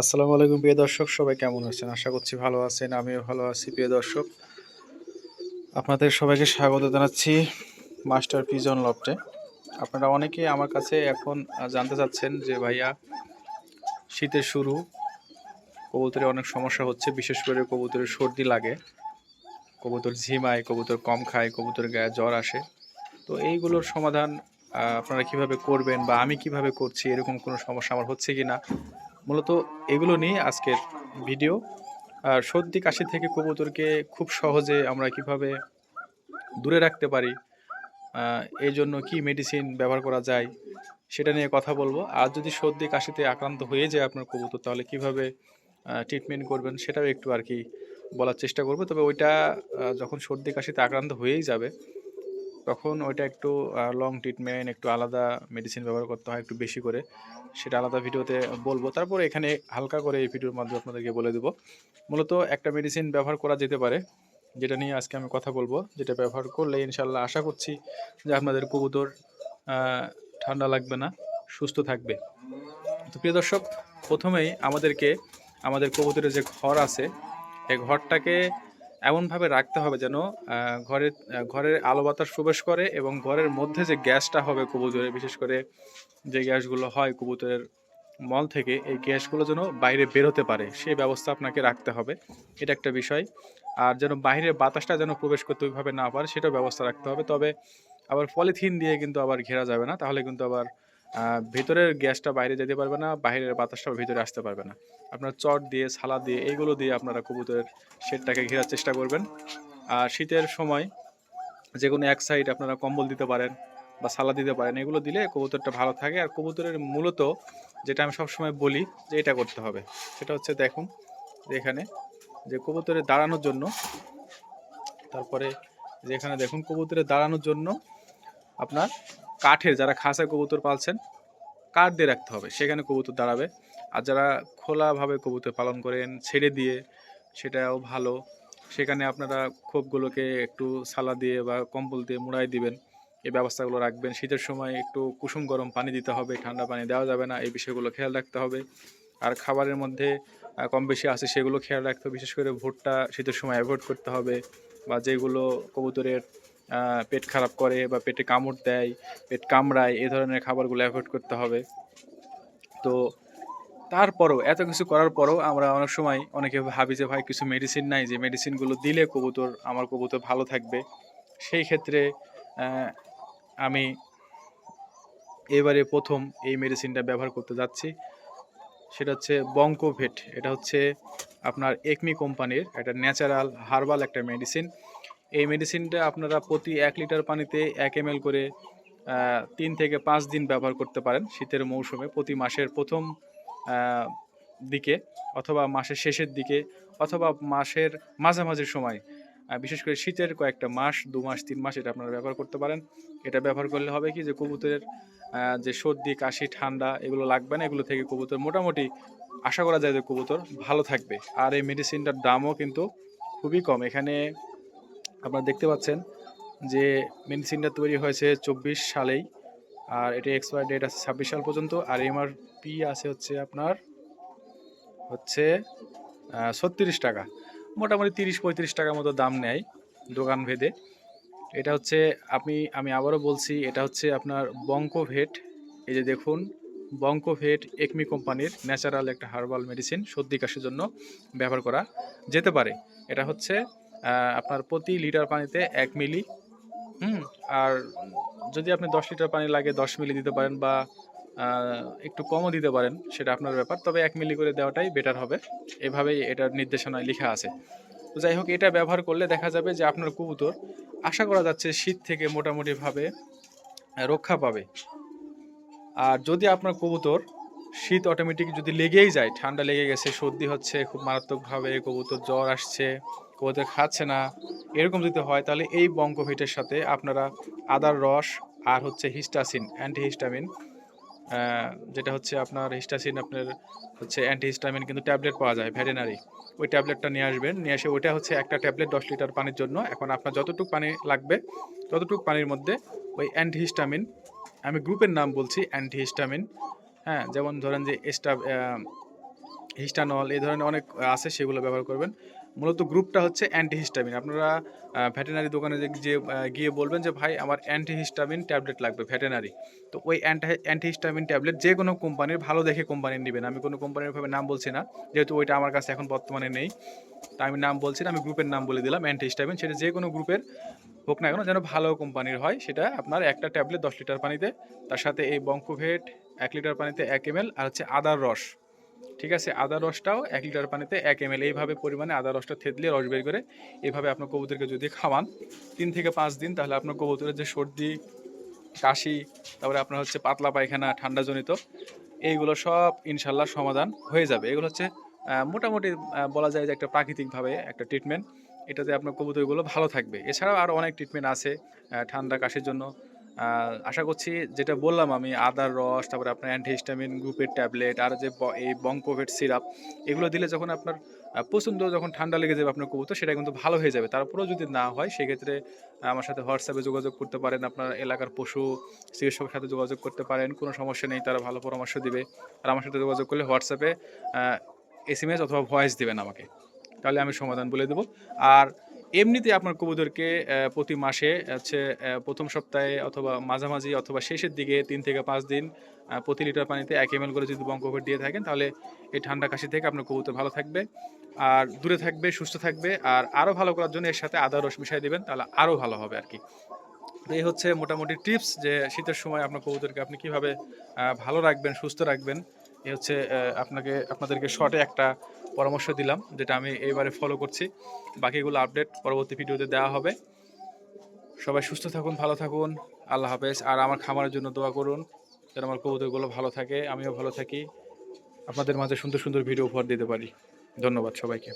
আসসালামু আলাইকুম, প্রিয় দর্শক। সবাই কেমন আছেন? আশা করছি ভালো আছেন, আমিও ভালো আছি, প্রিয় দর্শক। আপনাদের সবাইকে স্বাগত জানাচ্ছি মাস্টার পিজন লফটে। আপনারা অনেকে আমার কাছে এখন জানতে চাচ্ছেন যে, ভাইয়া, শীতের শুরু, কবুতরে অনেক সমস্যা হচ্ছে, বিশেষ করে কবুতরের সর্দি লাগে। কবুতর ঝিমায়, কবুতর কম খায় কবুতর গায়ে জ্বর আসে। তো এইগুলোর সমাধান আপনারা কীভাবে করবেন বা আমি কীভাবে করছি, এরকম কোনো সমস্যা আমার হচ্ছে কি না মূলত এগুলো নিয়ে আজকের ভিডিও। আর সর্দি, কাশি থেকে কবুতরকে খুব সহজে আমরা কীভাবে দূরে রাখতে পারি এই জন্য কি মেডিসিন ব্যবহার করা যায়, সেটা নিয়ে কথা বলব। আর যদি সর্দি, কাশিতে আক্রান্ত হয়ে যায় আপনার কবুতর, তাহলে কীভাবে ট্রিটমেন্ট করবেন সেটাও একটু আর কি বলার চেষ্টা করব। তবে ওইটা যখন সর্দি, কাশিতে আক্রান্ত হয়েই যাবে তখন ওইটা একটু লং ট্রিটমেন্ট একটু আলাদা মেডিসিন ব্যবহার করতে হয় একটু বেশি করে। সেটা আলাদা ভিডিওতে বলব। তারপরে এখানে হালকা করে এই ভিডিওর মাধ্যমে আপনাদেরকে বলে দেবো। মূলত একটা মেডিসিন ব্যবহার করা যেতে পারে, যেটা নিয়ে আজকে আমি কথা বলব। যেটা ব্যবহার করলে ইনশাল্লাহ আশা করছি যে আপনাদের কবুতর ঠান্ডা লাগবে না, সুস্থ থাকবে। তো প্রিয় দর্শক, প্রথমেই আমাদেরকে, আমাদের কবুতরের যে ঘর আছে, এই ঘরটাকে এমনভাবে রাখতে হবে যেন ঘরের ঘরের আলো বাতাস প্রবেশ করে এবং ঘরের মধ্যে যে গ্যাসটা হবে কবুতরের বিশেষ করে যে গ্যাসগুলো হয় কবুতরের মল থেকে, এই গ্যাসগুলো যেন বাইরে বেরোতে পারে সেই ব্যবস্থা আপনাকে রাখতে হবে। এটা একটা বিষয়। আর যেন বাইরের বাতাসটা যেন প্রবেশ করতে ওইভাবে না পারে, সেটাও ব্যবস্থা রাখতে হবে। তবে আবার পলিথিন দিয়ে কিন্তু আবার ঘেরা যাবে না, তাহলে কিন্তু আবার ভেতরের গ্যাসটা বাইরে যেতে পারবে না, বাইরের বাতাসটাও ভিতরে আসতে পারবে না। আপনার চট দিয়ে ছালা দিয়ে, এইগুলো দিয়ে আপনারা কবুতরের শেডটাকে ঘেরার চেষ্টা করবেন। আর শীতের সময় যে কোনো এক সাইড আপনারা কম্বল দিতে পারেন বা সালা দিতে পারেন, এগুলো দিলে কবুতরটা ভালো থাকে। আর কবুতরের মূলত যেটা আমি সবসময় বলি যে এটা করতে হবে, সেটা হচ্ছে দেখুন এখানে যে কবুতরের দাঁড়ানোর জন্য, তারপরে যে এখানে দেখুন কবুতরের দাঁড়ানোর জন্য আপনার কাঠের যারা খাঁচায় কবুতর পালছেন কাঠ দিয়ে রাখতে হবে। সেখানে কবুতর দাঁড়াবে। আর যারা খোলাভাবে কবুতর পালন করেন, ছেড়ে দিয়ে, সেটাও ভালো। সেখানে আপনারা খোপগুলোকে একটু সালা দিয়ে বা কম্বল দিয়ে মুড়াই দিবেন। এই ব্যবস্থাগুলো রাখবেন। শীতের সময় একটু কুসুম গরম পানি দিতে হবে, ঠান্ডা পানি দেওয়া যাবে না। এই বিষয়গুলো খেয়াল রাখতে হবে। আর খাবারের মধ্যে কম বেশি আছে সেগুলো খেয়াল রাখতে হবে। বিশেষ করে ভুট্টা শীতের সময় অ্যাভয়েড করতে হবে। বা যেগুলো কবুতরের পেট খারাপ করে বা পেটে কামড় দেয়, পেট কামড়ায়, এ ধরনের খাবারগুলো অ্যাভয়েড করতে হবে। তো তারপরও, এত কিছু করার পরও আমরা অনেক সময় অনেকে ভাবি যে, ভাই, কিছু মেডিসিন নাই যে মেডিসিনগুলো দিলে কবুতর, আমার কবুতর ভালো থাকবে। সেই ক্ষেত্রে আমি এবারে প্রথম এই মেডিসিনটা ব্যবহার করতে যাচ্ছি। সেটা হচ্ছে বঙ্কোভেট এটা হচ্ছে আপনার একমি কোম্পানির একটা ন্যাচারাল হার্বাল একটা মেডিসিন এই মেডিসিনটা আপনারা প্রতি এক লিটার পানিতে এক এম করে তিন থেকে পাঁচ দিন ব্যবহার করতে পারেন শীতের মৌসুমে, প্রতি মাসের প্রথম দিকে অথবা মাসের শেষের দিকে অথবা মাসের মাঝামাঝি সময় বিশেষ করে শীতের কয়েকটা মাস, দু মাস, তিন মাস এটা আপনারা ব্যবহার করতে পারেন। এটা ব্যবহার করলে হবে কি যে কবুতরের যে সর্দি, কাশি, ঠান্ডা এগুলো লাগবে না, এগুলো থেকে কবুতর মোটামুটি আশা করা যায় যে কবুতর ভালো থাকবে। আর এই মেডিসিনটার দামও কিন্তু খুবই কম। এখানে আপনারা দেখতে পাচ্ছেন যে মেডিসিনটা তৈরি হয়েছে চব্বিশ সালেই, আর এটা এক্সপায়ার ডেট আছে ছাব্বিশ সাল পর্যন্ত, আর এমআরপি আছে হচ্ছে আপনার, হচ্ছে ছত্রিশ টাকা। মোটামুটি তিরিশ পঁয়ত্রিশ টাকার মতো দাম নেয় দোকান ভেদে। এটা হচ্ছে আপনি, আমি আবারও বলছি, এটা হচ্ছে আপনার বঙ্কোভেট এই যে দেখুন বঙ্কোভেট একমি কোম্পানির ন্যাচারাল একটা হার্বাল মেডিসিন সর্দি কাশির জন্য ব্যবহার করা যেতে পারে। এটা হচ্ছে আপনার প্রতি লিটার পানিতে এক মিলি, হুম? আর যদি আপনি দশ লিটার পানি লাগে, দশ মিলি দিতে পারেন বা একটু কমও দিতে পারেন, সেটা আপনার ব্যাপার। তবে এক মিলি করে দেওয়াটাই বেটার হবে। এভাবেই এটার নির্দেশনায় লেখা আছে। তো যাই হোক, এটা ব্যবহার করলে দেখা যাবে যে আপনার কবুতর আশা করা যাচ্ছে শীত থেকে মোটামুটিভাবে রক্ষা পাবে। আর যদি আপনার কবুতর শীত অটোমেটিক যদি লেগেই যায়, ঠান্ডা লেগে গেছে, সর্দি হচ্ছে, খুব মারাত্মকভাবে কবুতর জ্বর আসছে কবুতর খাচ্ছে না, এরকম যদি হয়, তাহলে এই বঙ্কভিটের সাথে আপনারা আদার রস আর হচ্ছে হিস্টাসিন অ্যান্টিহিস্টামিন যেটা হচ্ছে আপনার হিস্টাসিন, আপনার হচ্ছে অ্যান্টিহিস্টামিন কিন্তু ট্যাবলেট পাওয়া যায় ভেটেনারি ওই ট্যাবলেটটা নিয়ে আসবেন, নিয়ে এসে ওইটা হচ্ছে একটা ট্যাবলেট দশ লিটার পানির জন্য। এখন আপনার যতটুকু পানি লাগবে, ততটুকু পানির মধ্যে ওই অ্যান্টিহিস্টামিন আমি গ্রুপের নাম বলছি অ্যান্টিহিস্টামিন হ্যাঁ যেমন ধরেন যে এস্টা হিস্টানল, এই ধরনের অনেক আছে, সেগুলো ব্যবহার করবেন। মূলত গ্রুপটা হচ্ছে অ্যান্টিহিস্টামিন। আপনারা ভেটেনারি দোকানে যে গিয়ে বলবেন যে, ভাই, আমার অ্যান্টিহিস্টামিন ট্যাবলেট লাগবে, ভেটেনারি। তো ওই অ্যান্টি, অ্যান্টিহিস্টামিন ট্যাবলেট যে কোনো কোম্পানির ভালো দেখে কোম্পানির নেবেন। আমি কোনো কোম্পানির ভাবে নাম বলছি না, যেহেতু ওইটা আমার কাছে এখন বর্তমানে নেই। তা আমি নাম বলছি না, আমি গ্রুপের নাম বলে দিলাম, অ্যান্টিহিস্টামিন। সেটা যে কোনো গ্রুপের হোক না কেন, যেন ভালো কোম্পানির হয়, সেটা আপনার একটা ট্যাবলেট দশ লিটার পানিতে, তার সাথে এই বঙ্কোভেট এক লিটার পানিতে এক এম আর হচ্ছে আদার রস। ঠিক আছে? আদা রসটাও এক লিটার পানিতে এক এম এইভাবে পরিমাণে আদা রসটা থেতলে রস বের করে এভাবে আপনার কবুতরকে যদি খাওয়ান, তিন থেকে পাঁচ দিন তাহলে আপনার কবুতরের যে সর্দি, কাশি, তারপরে আপনার হচ্ছে পাতলা পায়খানা, ঠান্ডাজনিত, এইগুলো সব ইনশাল্লাহ সমাধান হয়ে যাবে। এগুলো হচ্ছে মোটামুটি বলা যায় যে একটা প্রাকৃতিকভাবে একটা ট্রিটমেন্ট এটাতে আপনার কবুতরগুলো ভালো থাকবে। এছাড়াও আরও অনেক ট্রিটমেন্ট আছে ঠান্ডা, কাশির জন্য আশা করছি যেটা বললাম আমি আদার রস, তারপরে আপনার অ্যান্টিহিস্টামিন গ্রুপের ট্যাবলেট, আর যে এই বঙ্কোভেট সিরাপ, এগুলো দিলে যখন আপনার প্রচণ্ড যখন ঠান্ডা লেগে যাবে আপনার কবুতর, সেটা কিন্তু ভালো হয়ে যাবে। তারপরেও যদি না হয়, সেক্ষেত্রে আমার সাথে হোয়াটসঅ্যাপে যোগাযোগ করতে পারেন, আপনার এলাকার পশু চিকিৎসকের সাথে যোগাযোগ করতে পারেন, কোনো সমস্যা নেই, তারা ভালো পরামর্শ দিবে। আর আমার সাথে যোগাযোগ করলে হোয়াটসঅ্যাপে এস এম এস অথবা ভয়েস দেবেন আমাকে। তাহলে আমি সমাধান বলে দেবো। আর এমনিতে আপনার কবুতরকে প্রতি মাসে হচ্ছে প্রথম সপ্তাহে অথবা মাঝামাঝি অথবা শেষের দিকে তিন থেকে পাঁচ দিন প্রতি লিটার পানিতে এক এম করে যদি বঙ্কোভেট দিয়ে থাকেন, তাহলে এই ঠান্ডা কাশি থেকে আপনার কবুতর ভালো থাকবে। আর দূরে থাকবে, সুস্থ থাকবে, আর আরও ভালো করার জন্য এর সাথে আদা, রস মিশাই দেবেন, তাহলে আরও ভালো হবে আর কি। এই হচ্ছে মোটামুটি টিপস যে শীতের সময় আপনার কবুতরকে আপনি কীভাবে ভালো রাখবেন, সুস্থ রাখবেন। এই হচ্ছে আপনাকে, আপনাদেরকে শর্টে একটা পরামর্শ দিলাম, যেটা আমি এবারে ফলো করছি। বাকিগুলো আপডেট পরবর্তী ভিডিওতে দেওয়া হবে। সবাই সুস্থ থাকুন, ভালো থাকুন, আল্লাহ হাফেজ। আর আমার খামারের জন্য দোয়া করুন, যেন আমার কবুতরগুলো ভালো থাকে, আমিও ভালো থাকি। আপনাদের মাঝে সুন্দর সুন্দর ভিডিও উপহার দিতে পারি। ধন্যবাদ সবাইকে।